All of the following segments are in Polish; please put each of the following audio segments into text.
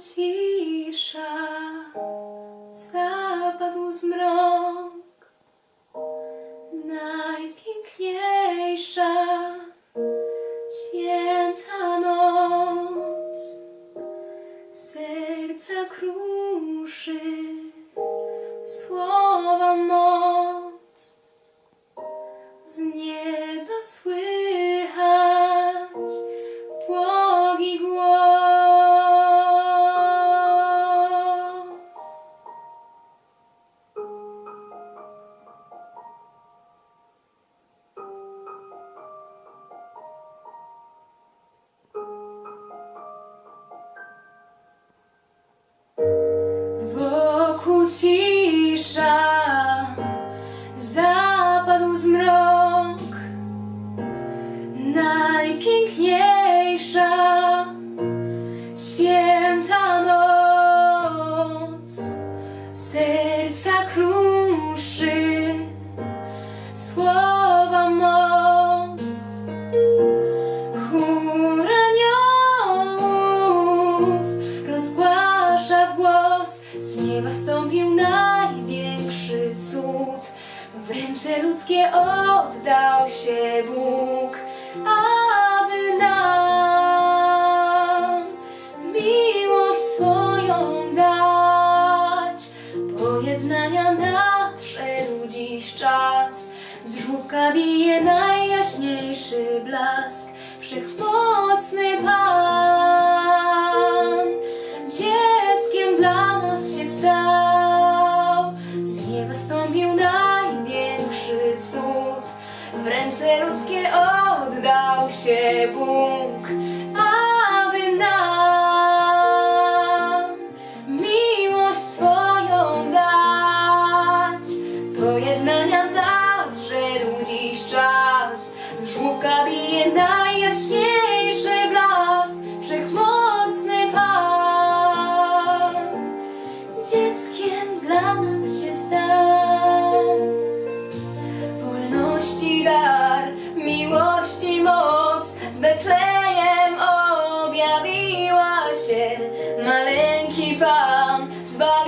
cisza, zapadł zmrok, najpiękniejsza święta noc, serca kruszy słowa moc, z nieba słychać cisza, zapadł zmrok, najpiękniejsza święta noc, serca kruszy słowa nieba największy cud. W ręce ludzkie oddał się Bóg, aby nam miłość swoją dać. Pojednania nadszedł dziś czas, z żłóbka bije najjaśniejszy blask, wszechmocny Pan. Z nieba stąpił największy cud. W ręce ludzkie oddał się Bóg, aby nam miłość swoją dać. Pojednania nadszedł dziś czas, z żłóbka bije najjaśniejszy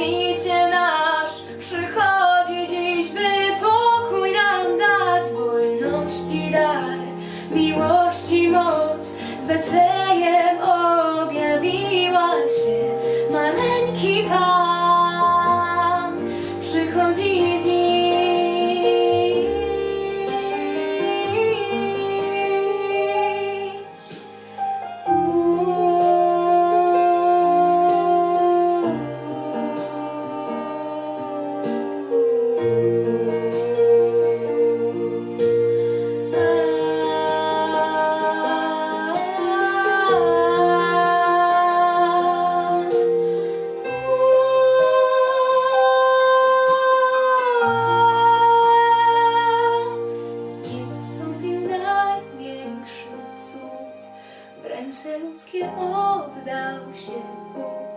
Zbawiciel nasz, przychodzi dziś, by pokój nam dać. Wolności dar, miłości moc, w Betlejem objawiła się maleńki Pan, przychodzi dziś. Ręce ludzkie oddał się Bóg.